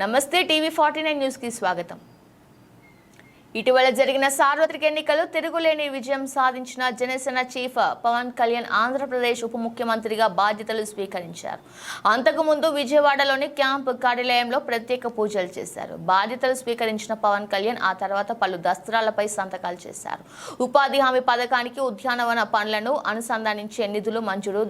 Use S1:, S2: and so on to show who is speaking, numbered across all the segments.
S1: నమస్తే TV forty nine న్యూస్కి స్వాగతం ఇటీవల జరిగిన సార్వత్రిక ఎన్నికలు తిరుగులేని విజయం సాధించిన జనసేన చీఫ్ పవన్ కళ్యాణ్ ఆంధ్రప్రదేశ్ ఉప ముఖ్యమంత్రిగా బాధ్యతలు స్వీకరించారు. అంతకుముందు విజయవాడలోని క్యాంప్ కార్యాలయంలో ప్రత్యేక పూజలు చేశారు. బాధ్యతలు స్వీకరించిన పవన్ కళ్యాణ్ ఆ తర్వాత పలు దస్త్రాలపై సంతకాలు చేశారు. ఉపాధి హామీ పథకానికి ఉద్యానవన పనులను అనుసంధానించే నిధులు మంజూరు.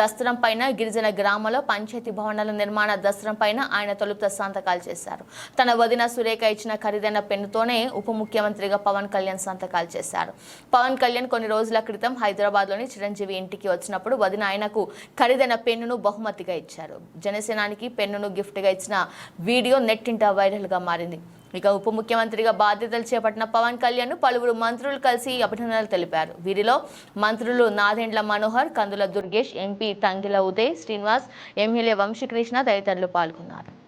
S1: దస్త్రం పైన గిరిజన గ్రామంలో పంచాయతీ భవనాల నిర్మాణ దస్త్రం పైన ఆయన తొలుత సంతకాలు చేశారు. తన వదిన సురేఖ ఇచ్చిన ఖరీదైన పెన్నుతోనే ఉప ముఖ్యమంత్రిగా పవన్ కళ్యాణ్ సంతకాలు చేశారు. పవన్ కళ్యాణ్ కొన్ని రోజుల క్రితం హైదరాబాద్లోని చిరంజీవి ఇంటికి వచ్చినప్పుడు వదిన ఆయనకు ఖరీదైన పెన్నును బహుమతిగా ఇచ్చారు. జనసేనానికి పెన్నును గిఫ్ట్గా ఇచ్చిన వీడియో నెట్టింట వైరల్గా మారింది. ఇక ఉప ముఖ్యమంత్రిగా బాధ్యతలు చేపట్టిన పవన్ కళ్యాణ్ పలువురు మంత్రులు కలిసి అభినందనలు తెలిపారు. వీరిలో మంత్రులు నాదెండ్ల మనోహర్ కందుల దుర్గేష్ ఎంపీ తంగిల ఉదయ్ శ్రీనివాస్ ఎమ్మెల్యే వంశీకృష్ణ తదితరులు పాల్గొన్నారు.